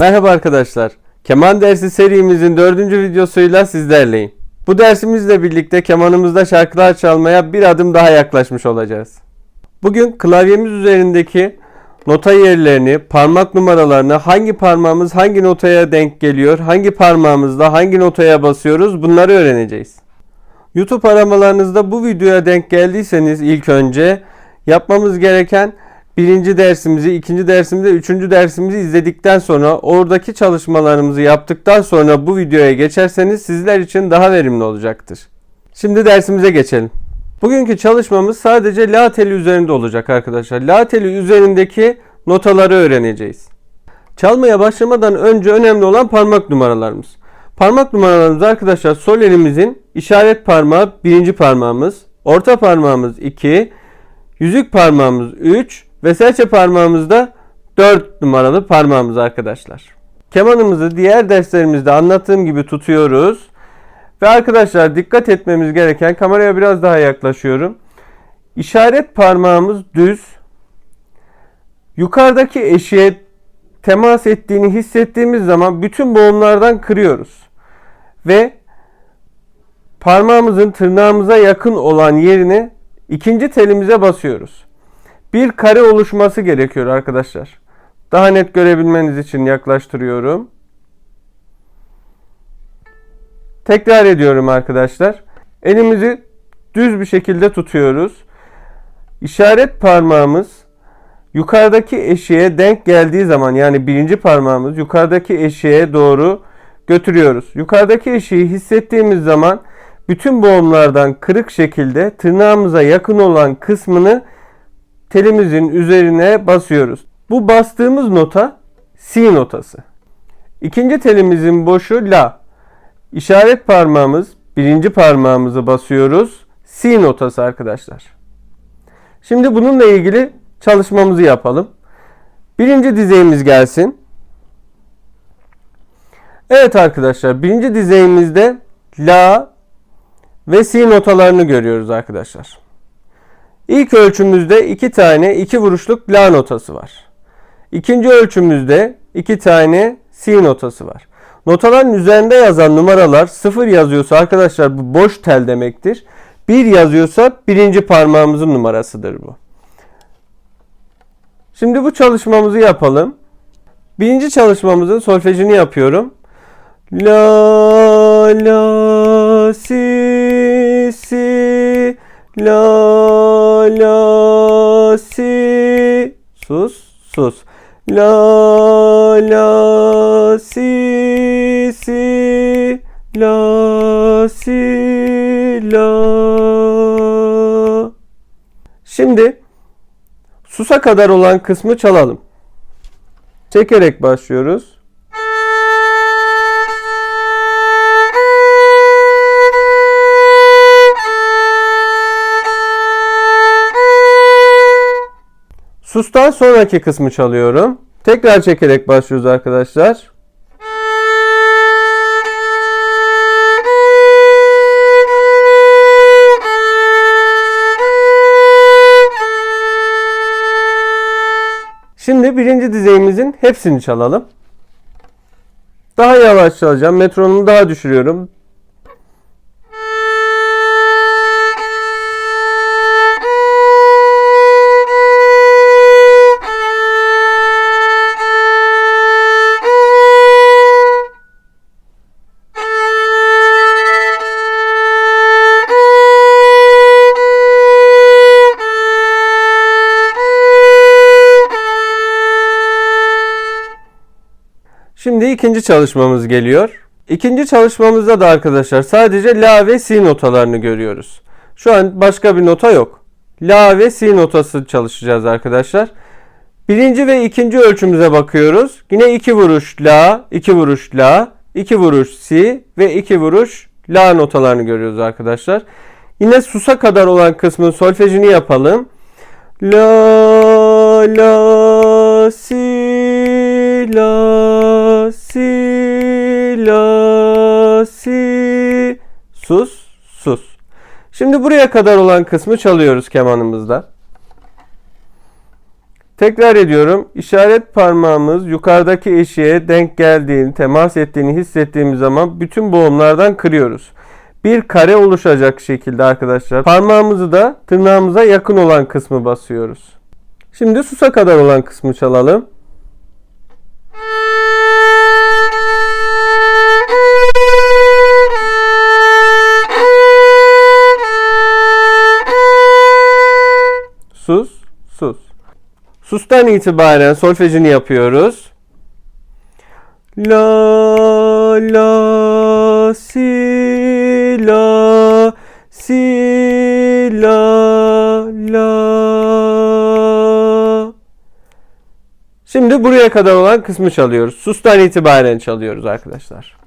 Merhaba arkadaşlar. Keman dersi serimizin dördüncü videosuyla sizlerleyim. Bu dersimizle birlikte kemanımızda şarkılar çalmaya bir adım daha yaklaşmış olacağız. Bugün klavyemiz üzerindeki nota yerlerini, parmak numaralarını, hangi parmağımız hangi notaya denk geliyor, hangi parmağımızla hangi notaya basıyoruz bunları öğreneceğiz. YouTube aramalarınızda bu videoya denk geldiyseniz ilk önce yapmamız gereken birinci dersimizi, ikinci dersimizi, üçüncü dersimizi izledikten sonra oradaki çalışmalarımızı yaptıktan sonra bu videoya geçerseniz sizler için daha verimli olacaktır. Şimdi dersimize geçelim. Bugünkü çalışmamız sadece la teli üzerinde olacak arkadaşlar. La teli üzerindeki notaları öğreneceğiz. Çalmaya başlamadan önce önemli olan parmak numaralarımız. Parmak numaralarımız arkadaşlar sol elimizin işaret parmağı birinci parmağımız, orta parmağımız 2, yüzük parmağımız 3 ve serçe parmağımız da 4 numaralı parmağımız arkadaşlar. Kemanımızı diğer derslerimizde anlattığım gibi tutuyoruz. Ve arkadaşlar dikkat etmemiz gereken kameraya biraz daha yaklaşıyorum. İşaret parmağımız düz. Yukarıdaki eşiğe temas ettiğini hissettiğimiz zaman bütün boğumlardan kırıyoruz. Ve parmağımızın tırnağımıza yakın olan yerine ikinci telimize basıyoruz. Bir kare oluşması gerekiyor arkadaşlar. Daha net görebilmeniz için yaklaştırıyorum. Tekrar ediyorum arkadaşlar. Elimizi düz bir şekilde tutuyoruz. İşaret parmağımız yukarıdaki eşiğe denk geldiği zaman yani birinci parmağımız yukarıdaki eşiğe doğru götürüyoruz. Yukarıdaki eşiği hissettiğimiz zaman bütün boğumlardan kırık şekilde tırnağımıza yakın olan kısmını telimizin üzerine basıyoruz. Bu bastığımız nota si notası. İkinci telimizin boşu la. İşaret parmağımız birinci parmağımızı basıyoruz. Si notası arkadaşlar. Şimdi bununla ilgili çalışmamızı yapalım. Birinci dizeyimiz gelsin. Evet arkadaşlar birinci dizeyimizde la ve si notalarını görüyoruz arkadaşlar. İlk ölçümüzde iki tane iki vuruşluk la notası var. İkinci ölçümüzde iki tane si notası var. Notaların üzerinde yazan numaralar sıfır yazıyorsa arkadaşlar bu boş tel demektir. Bir yazıyorsa birinci parmağımızın numarasıdır bu. Şimdi bu çalışmamızı yapalım. Birinci çalışmamızın solfejini yapıyorum. La la si la la si sus sus la la si si la si la Şimdi susa kadar olan kısmı çalalım. Çekerek başlıyoruz. Sustan sonraki kısmı çalıyorum. Tekrar çekerek başlıyoruz arkadaşlar. Şimdi birinci dizeyimizin hepsini çalalım. Daha yavaş çalacağım. Metronomu daha düşürüyorum. Şimdi ikinci çalışmamız geliyor. İkinci çalışmamızda da arkadaşlar sadece la ve si notalarını görüyoruz. Şu an başka bir nota yok. La ve si notası çalışacağız arkadaşlar. Birinci ve ikinci ölçümüze bakıyoruz. Yine iki vuruş la, iki vuruş la, iki vuruş si ve iki vuruş la notalarını görüyoruz arkadaşlar. Yine susa kadar olan kısmın solfejini yapalım. La la si la la si sus sus. Şimdi buraya kadar olan kısmı çalıyoruz kemanımızda. Tekrar ediyorum. İşaret parmağımız yukarıdaki eşiğe denk geldiğini, temas ettiğini hissettiğimiz zaman bütün boğumlardan kırıyoruz. Bir kare oluşacak şekilde arkadaşlar parmağımızı da tırnağımıza yakın olan kısmı basıyoruz. Şimdi susa kadar olan kısmı çalalım. Sus, sus. Sustan itibaren solfejini yapıyoruz. La la si la si la la. Şimdi buraya kadar olan kısmı çalıyoruz. Sustan itibaren çalıyoruz arkadaşlar.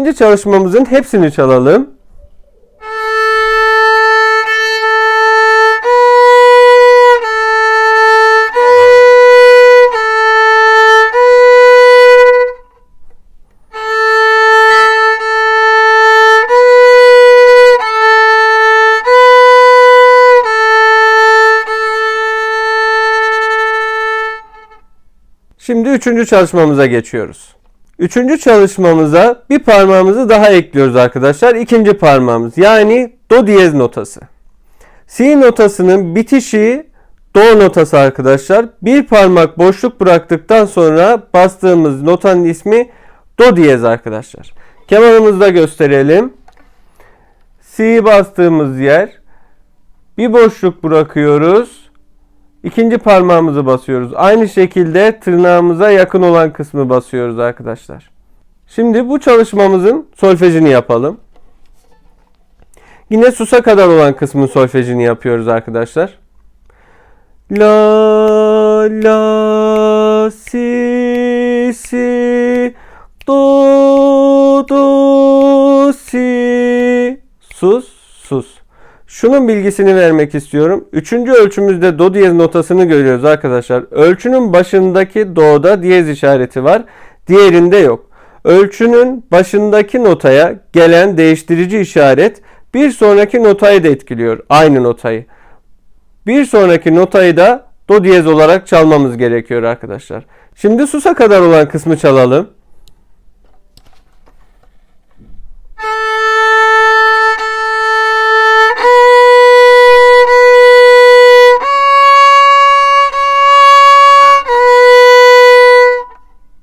İkinci çalışmamızın hepsini çalalım. Şimdi üçüncü çalışmamıza geçiyoruz. Üçüncü çalışmamıza bir parmağımızı daha ekliyoruz arkadaşlar. İkinci parmağımız yani do diyez notası. Si notasının bitişi do notası arkadaşlar. Bir parmak boşluk bıraktıktan sonra bastığımız notanın ismi do diyez arkadaşlar. Kemanımızda gösterelim. Si bastığımız yer bir boşluk bırakıyoruz. İkinci parmağımızı basıyoruz. Aynı şekilde tırnağımıza yakın olan kısmı basıyoruz arkadaşlar. Şimdi bu çalışmamızın solfejini yapalım. Yine susa kadar olan kısmın solfejini yapıyoruz arkadaşlar. La la si si do do si sus. Şunun bilgisini vermek istiyorum. Üçüncü ölçümüzde do diyez notasını görüyoruz arkadaşlar. Ölçünün başındaki do'da diyez işareti var. Diğerinde yok. Ölçünün başındaki notaya gelen değiştirici işaret bir sonraki notayı da etkiliyor. Aynı notayı. Bir sonraki notayı da do diyez olarak çalmamız gerekiyor arkadaşlar. Şimdi susa kadar olan kısmı çalalım.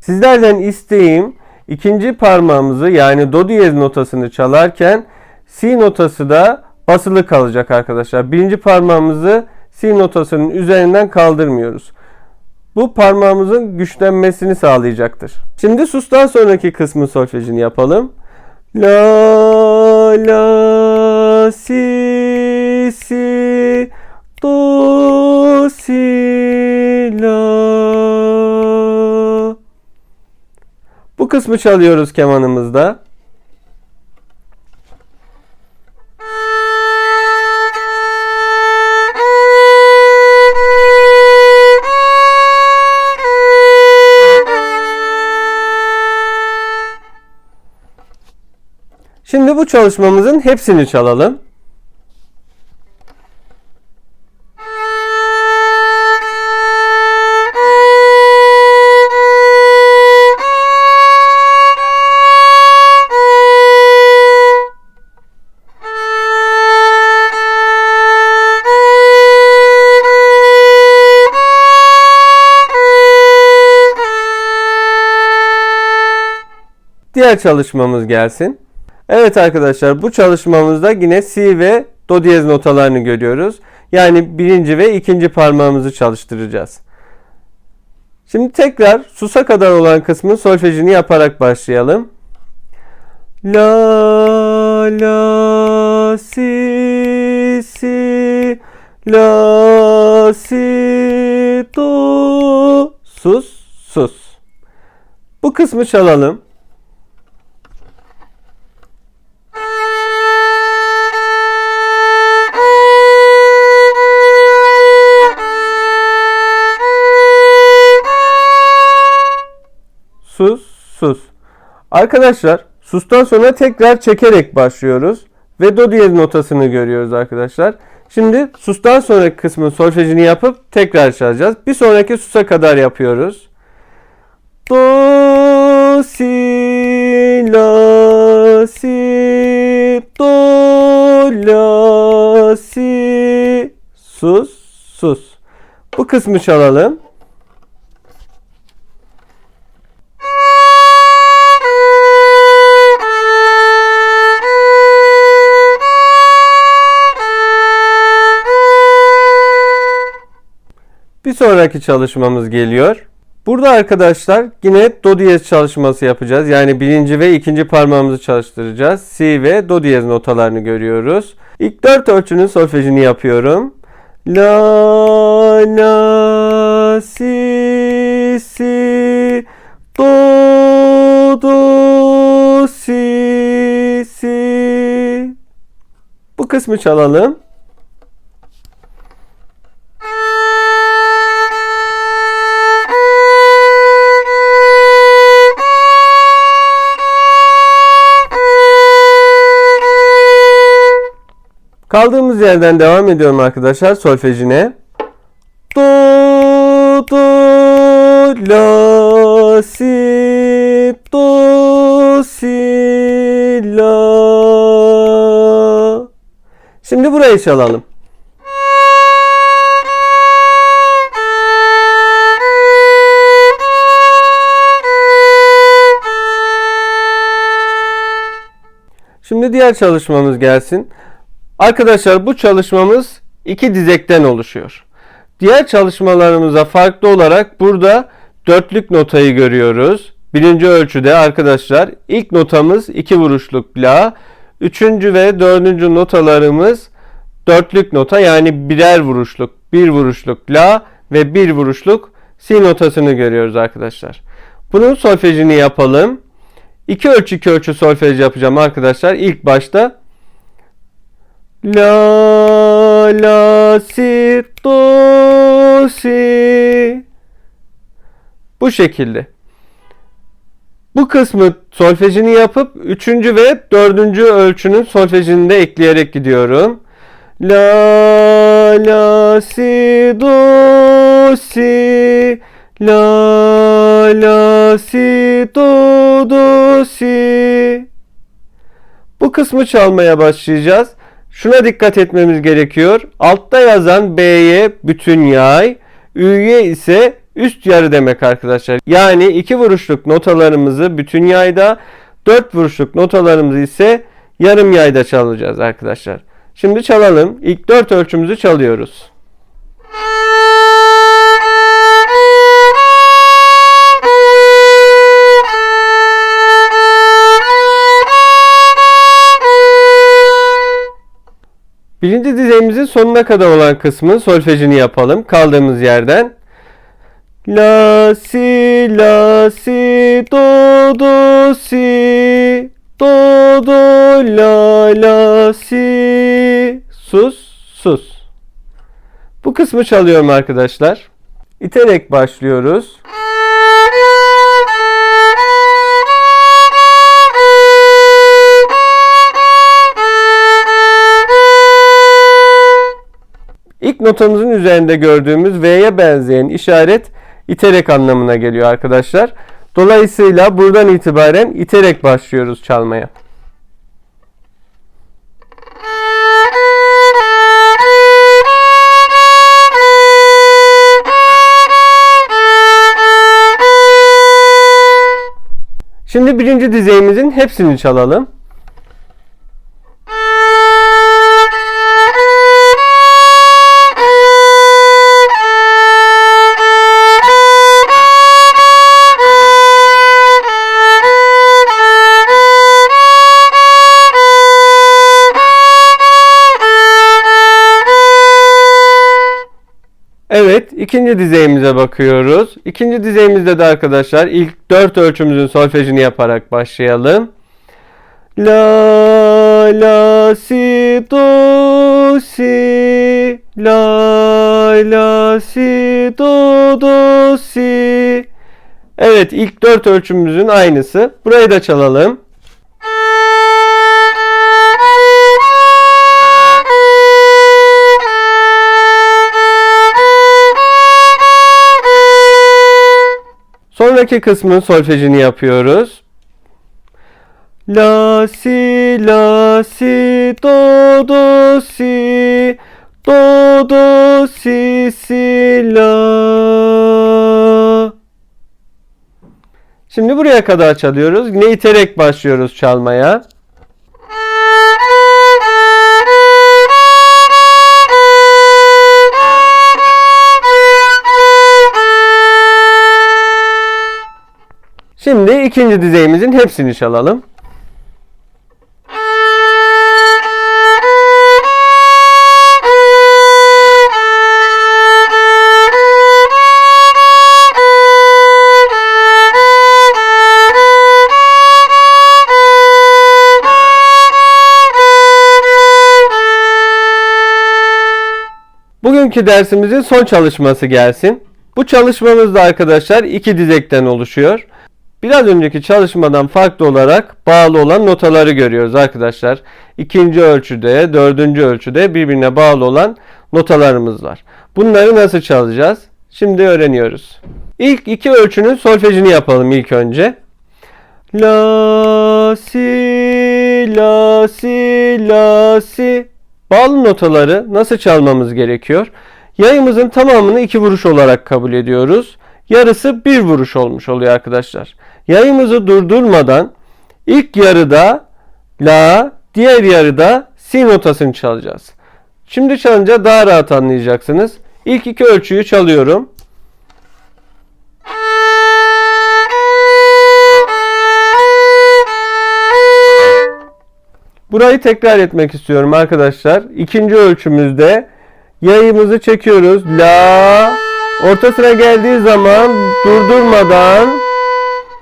Sizlerden isteğim ikinci parmağımızı yani do diyez notasını çalarken si notası da basılı kalacak arkadaşlar. Birinci parmağımızı si notasının üzerinden kaldırmıyoruz. Bu parmağımızın güçlenmesini sağlayacaktır. Şimdi sustan sonraki kısmın solfejini yapalım. La la si si Bu kısmı çalıyoruz kemanımızda. Şimdi bu çalışmamızın hepsini çalalım. Diğer çalışmamız gelsin. Evet arkadaşlar bu çalışmamızda yine si ve do diyez notalarını görüyoruz. Yani birinci ve ikinci parmağımızı çalıştıracağız. Şimdi tekrar susa kadar olan kısmın solfejini yaparak başlayalım. La la si si la si do sus sus. Bu kısmı çalalım. Arkadaşlar sustan sonra tekrar çekerek başlıyoruz. Ve do diyez notasını görüyoruz arkadaşlar. Şimdi sustan sonraki kısmın solfejini yapıp tekrar çalacağız. Bir sonraki susa kadar yapıyoruz. Do, si, la, si, do, la, si, sus, sus. Bu kısmı çalalım. Sonraki çalışmamız geliyor. Burada arkadaşlar yine do diyez çalışması yapacağız. Yani birinci ve ikinci parmağımızı çalıştıracağız. Si ve do diyez notalarını görüyoruz. İlk dört ölçünün solfejini yapıyorum. La, la, si, si, do, do, si, si. Bu kısmı çalalım. Kaldığımız yerden devam ediyorum arkadaşlar solfejine. Do, do, la, si, do, si, la. Şimdi burayı çalalım. Şimdi diğer çalışmamız gelsin. Arkadaşlar bu çalışmamız iki dizekten oluşuyor. Diğer çalışmalarımıza farklı olarak burada dörtlük notayı görüyoruz. Birinci ölçüde arkadaşlar ilk notamız iki vuruşluk la. Üçüncü ve dördüncü notalarımız dörtlük nota yani birer vuruşluk, bir vuruşluk la ve bir vuruşluk si notasını görüyoruz arkadaşlar. Bunun solfejini yapalım. İki ölçü iki ölçü solfej yapacağım arkadaşlar. İlk başta La la si do si Bu şekilde. Bu kısmı solfejini yapıp üçüncü ve dördüncü ölçünün solfejini de ekleyerek gidiyorum. La la si do si La la si do do si Bu kısmı çalmaya başlayacağız. Şuna dikkat etmemiz gerekiyor. Altta yazan B'ye bütün yay, Ü'ye ise üst yarı demek arkadaşlar. Yani iki vuruşluk notalarımızı bütün yayda, dört vuruşluk notalarımızı ise yarım yayda çalacağız arkadaşlar. Şimdi çalalım. İlk dört ölçümüzü çalıyoruz. Birinci dizeyimizin sonuna kadar olan kısmı solfejini yapalım. Kaldığımız yerden. La si la si do do si do do la la si sus sus. Bu kısmı çalıyorum arkadaşlar. İterek başlıyoruz. İlk notamızın üzerinde gördüğümüz V'ye benzeyen işaret iterek anlamına geliyor arkadaşlar. Dolayısıyla buradan itibaren iterek başlıyoruz çalmaya. Şimdi birinci dizeyimizin hepsini çalalım. Evet, ikinci dizeyimize bakıyoruz. İkinci dizeyimizde de arkadaşlar ilk dört ölçümüzün solfejini yaparak başlayalım. La la si do si la la si do do si Evet ilk dört ölçümüzün aynısı. Burayı da çalalım. Sonraki kısmın solfejini yapıyoruz. La si la si do do si do do si si la. Şimdi buraya kadar çalıyoruz. Yine iterek başlıyoruz çalmaya. İkinci dizeyimizin hepsini çalalım. Bugünkü dersimizin son çalışması gelsin. Bu çalışmamız da arkadaşlar iki dizekten oluşuyor. Biraz önceki çalışmadan farklı olarak bağlı olan notaları görüyoruz arkadaşlar. İkinci ölçüde, dördüncü ölçüde birbirine bağlı olan notalarımız var. Bunları nasıl çalacağız? Şimdi öğreniyoruz. İlk iki ölçünün solfejini yapalım ilk önce. La, si, la, si, la, si. Bağlı notaları nasıl çalmamız gerekiyor? Yayımızın tamamını iki vuruş olarak kabul ediyoruz. Yarısı bir vuruş olmuş oluyor arkadaşlar. Yayımızı durdurmadan ilk yarıda la, diğer yarıda si notasını çalacağız. Şimdi çalınca daha rahat anlayacaksınız. İlk iki ölçüyü çalıyorum. Burayı tekrar etmek istiyorum arkadaşlar. İkinci ölçümüzde yayımızı çekiyoruz. La orta sıra geldiği zaman durdurmadan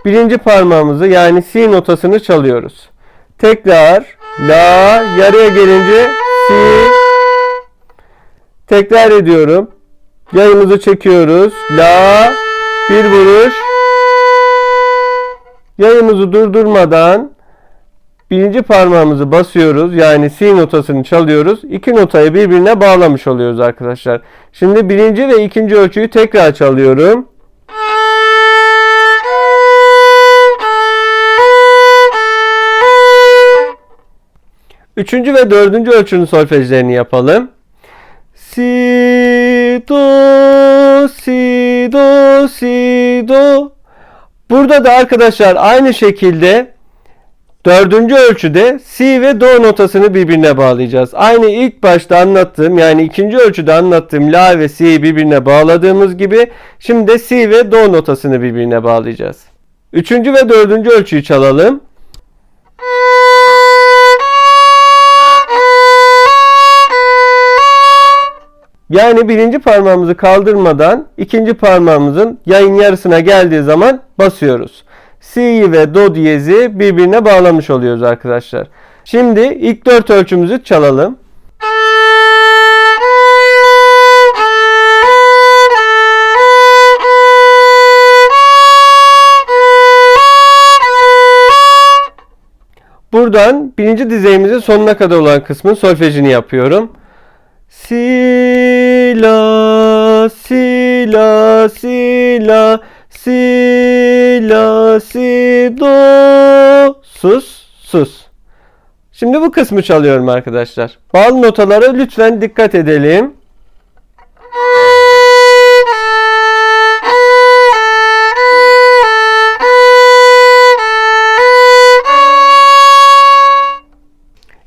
birinci parmağımızı yani si notasını çalıyoruz. Tekrar la yarıya gelince si tekrar ediyorum. Yayımızı çekiyoruz. La bir vuruş. Yayımızı durdurmadan birinci parmağımızı basıyoruz. Yani si notasını çalıyoruz. İki notayı birbirine bağlamış oluyoruz arkadaşlar. Şimdi birinci ve ikinci ölçüyü tekrar çalıyorum. Üçüncü ve dördüncü ölçünün solfejlerini yapalım. Si, do, si, do, si, do. Burada da arkadaşlar aynı şekilde Dördüncü ölçüde si ve do notasını birbirine bağlayacağız. Aynı ilk başta anlattığım yani ikinci ölçüde anlattığım la ve si'yi birbirine bağladığımız gibi şimdi de si ve do notasını birbirine bağlayacağız. Üçüncü ve dördüncü ölçüyü çalalım. Yani birinci parmağımızı kaldırmadan ikinci parmağımızın yayın yarısına geldiği zaman basıyoruz. Si ve Do diyezi birbirine bağlamış oluyoruz arkadaşlar. Şimdi ilk dört ölçümüzü çalalım. Buradan birinci dizeyimizin sonuna kadar olan kısmın solfejini yapıyorum. Si la si la si la si do sus sus. Şimdi bu kısmı çalıyorum arkadaşlar. Bağlı notalara lütfen dikkat edelim.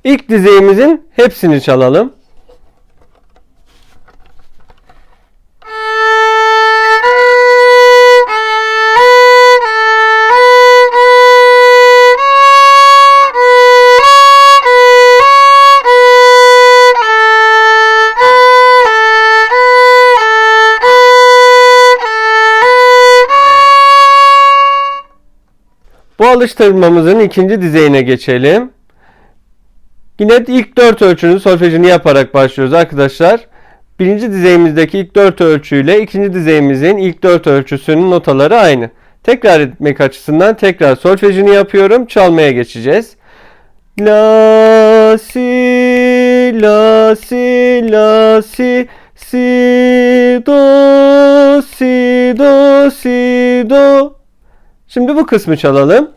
İlk dizeyimizin hepsini çalalım. Bu alıştırmamızın ikinci dizeyine geçelim. Yine ilk dört ölçünün solfejini yaparak başlıyoruz arkadaşlar. Birinci dizeyimizdeki ilk dört ölçüyle ikinci dizeyimizin ilk dört ölçüsünün notaları aynı. Tekrar etmek açısından tekrar solfejini yapıyorum. Çalmaya geçeceğiz. La si la si la si si do si do si do. Şimdi bu kısmı çalalım.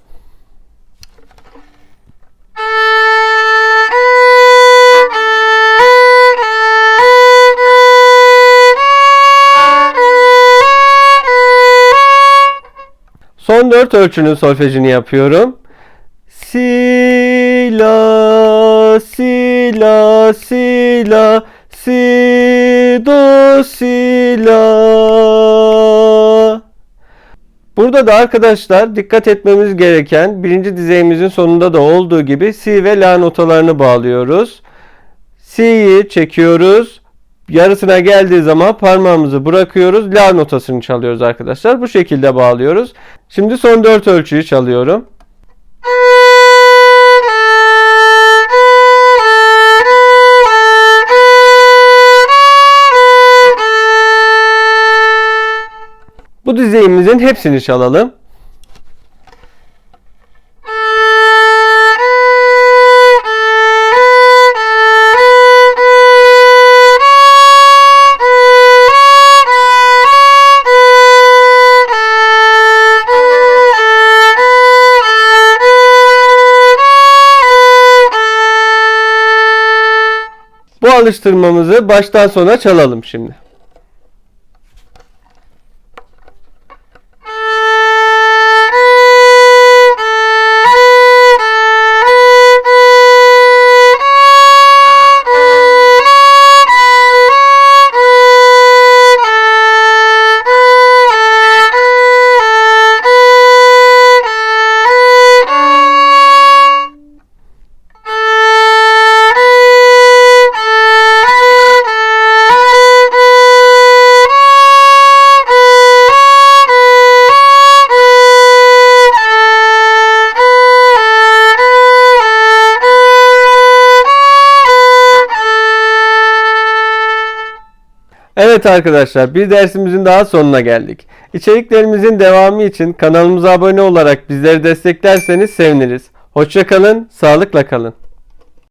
Son dört ölçünün solfejini yapıyorum. Si la si la si la si do si la. Burada da arkadaşlar dikkat etmemiz gereken birinci dizeyimizin sonunda da olduğu gibi si ve la notalarını bağlıyoruz. Si'yi çekiyoruz. Yarısına geldiği zaman parmağımızı bırakıyoruz. La notasını çalıyoruz arkadaşlar. Bu şekilde bağlıyoruz. Şimdi son 4 ölçüyü çalıyorum. Bu dizeyimizin hepsini çalalım. Bu alıştırmamızı baştan sona çalalım şimdi. Evet arkadaşlar bir dersimizin daha sonuna geldik. İçeriklerimizin devamı için kanalımıza abone olarak bizleri desteklerseniz seviniriz. Hoşçakalın, sağlıkla kalın.